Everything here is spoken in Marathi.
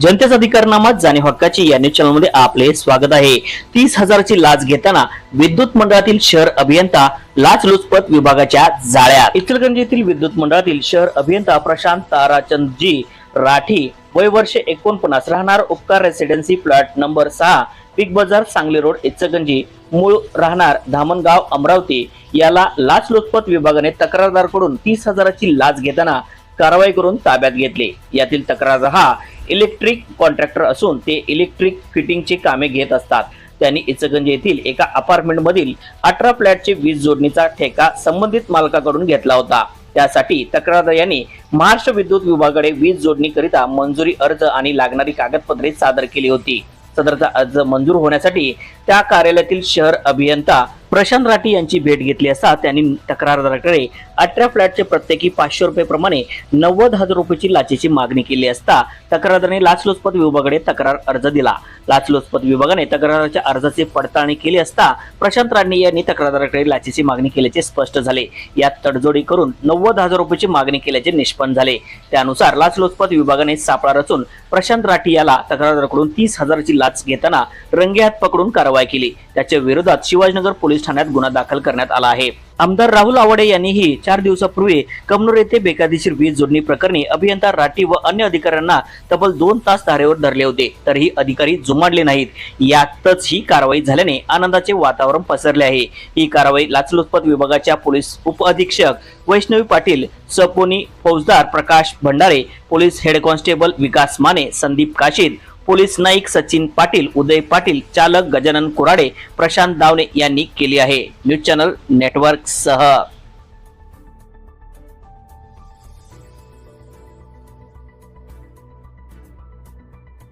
जनतेचा अधिकारनामा जाणे हक्काची या न्यूज चॅनलमध्ये आपले स्वागत आहे. तीस हजाराची लाच घेताना विद्युत मंडळातील शहर अभियंता लाचलुचपत विभागाच्या जाळ्यात. इचलगंज येथील विद्युत मंडळातील शहर अभियंता प्रशांत ताराचंदजी राठी वय वर्ष एकोणपन्नास राहणार. उपकार रेसिडेन्सी प्लॉट नंबर सहा Big Bazaar Sangli road Ichalkaranji मूळ राहणार धामणगाव अमरावती. याला लाचलुचपत विभागाने तक्रारदारकडून तीस हजाराची लाच घेताना कारवाई करून ताब्यात घेतले. यातील तक्रार हा इलेक्ट्रिक कॉन्ट्रॅक्टर असून ते इलेक्ट्रिक फिटिंगची कामे घेत असतात. त्यांनी इचगंज येथील एका अपार्टमेंट मधील अठरा फ्लॅटचे वीज जोडणीचा ठेका संबंधित मालकाकडून घेतला होता. त्यासाठी तक्रारदार यांनी महाराष्ट्र विद्युत विभागाकडे वीज जोडणीकरिता मंजुरी अर्ज आणि लागणारी कागदपत्रे सादर केली होती. सदरचा अर्ज मंजूर होण्यासाठी त्या कार्यालयातील शहर अभियंता प्रशांत राठी यांची भेट घेतली असता त्यांनी तक्रारदाराकडे अठरा फ्लॅटचे प्रत्येकी पाचशे रुपये प्रमाणे नव्वद हजार रुपयाची लाचेची मागणी केली असता तक्रारदाराने लाचलुचपत विभागाकडे तक्रार अर्ज दिला. लाचलुचपत विभागाने तक्राराच्या अर्जाची पडताळणी केली असता प्रशांत राणे यांनी तक्रारदाराकडे लाचेची मागणी केल्याचे स्पष्ट झाले. यात तडजोडी करून नव्वद हजार रुपयाची मागणी केल्याचे निष्पन्न झाले. त्यानुसार लाचलुचपत विभागाने सापळा रचून प्रशांत राठी याला तक्रारदाराकडून तीस हजाराची लाच घेताना रंगेहात पकडून कारवाई केली. त्याच्या विरोधात शिवाजीनगर पोलीस ठाण्यात गुन्हा दाखल करण्यात आला आहे. आमदार राहुल आवाडे यांनीही चार दिवसापूर्वी कमनूर येथे बेकायदेशीर वीज जोडणी प्रकरणी अभियंता राठी व अन्य अधिकाऱ्यांना तब्बल दोन तास धारेवर धरले होते. तरीही अधिकारी जुमाडले नाहीत. यातच ही कारवाई झाल्याने आनंदाचे वातावरण पसरले आहे. ही कारवाई लाचलुचपत विभागाच्या पोलीस उपअधीक्षक वैष्णवी पाटील सपोनी फौजदार Prakash Bhandare police head constable Vikas Mane Sandeep Kashid police naik Sachin Patil Uday Patil चालक गजानन कुराडे प्रशांत दावणे यांनी केली आहे. न्यूज चॅनल नेटवर्क सह